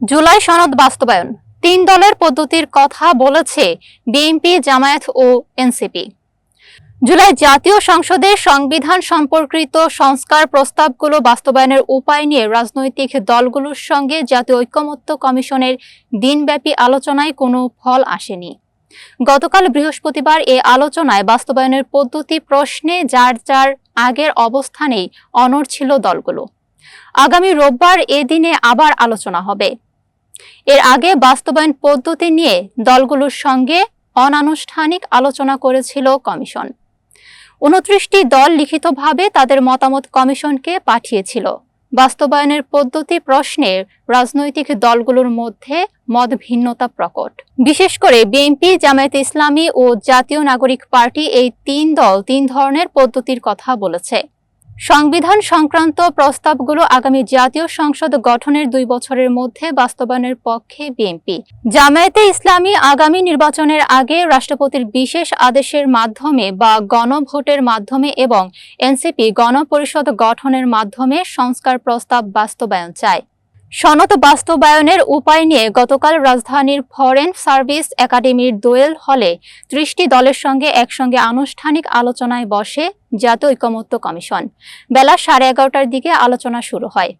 জুলাই সনদ বাস্তবায়ন। তিন দলের পদ্ধতির কথা বলেছে বিএনপি, জামায়াত ও এনসিপি। জুলাই জাতীয় সংসদের সংবিধান সম্পর্কিত সংস্কার প্রস্তাবগুলো বাস্তবায়নের উপায় নিয়ে রাজনৈতিক দলগুলোর সঙ্গে জাতীয় ঐক্যমত্য কমিশনের দিনব্যাপী আলোচনায় কোনো ফল আসেনি। গতকাল বৃহস্পতিবার এ আলোচনায় বাস্তবায়নের পদ্ধতি প্রশ্নে যার যার আগের অবস্থানেই অনড় ছিল দলগুলো। আগামী রোববার এ দিনে আবার আলোচনা হবে। এর আগে বাস্তবায়ন পদ্ধতি নিয়ে দলগুলোর সঙ্গে অনানুষ্ঠানিক আলোচনা করেছিল কমিশন। উনত্রিশটি দল লিখিতভাবে তাদের মতামত কমিশনকে পাঠিয়েছিল। বাস্তবায়নের পদ্ধতি প্রশ্নে রাজনৈতিক দলগুলোর মধ্যে মত ভিন্নতা প্রকট। বিশেষ করে বিএনপি, জামায়াত ইসলামী ও জাতীয় নাগরিক পার্টি এই তিন দল তিন ধরনের পদ্ধতির কথা বলেছে। সংবিধান সংক্রান্ত প্রস্তাবগুলো আগামী জাতীয় সংসদ গঠনের দুই বছরের মধ্যে বাস্তবায়নের পক্ষে বিএনপি। জামায়াতে ইসলামী আগামী নির্বাচনের আগে রাষ্ট্রপতির বিশেষ আদেশের মাধ্যমে বা গণভোটের মাধ্যমে এবং এনসিপি গণপরিষদ গঠনের মাধ্যমে সংস্কার প্রস্তাব বাস্তবায়ন চায়। সনদ বাস্তবায়নের উপায় নিয়ে গতকাল রাজধানীর ফরেন সার্ভিস একাডেমির দোয়েল হলে ত্রিশটি দলের সঙ্গে একসঙ্গে আনুষ্ঠানিক আলোচনায় বসে জাতীয় ঐকমত্য কমিশন। বেলা সাড়ে এগারোটার দিকে আলোচনা শুরু হয়।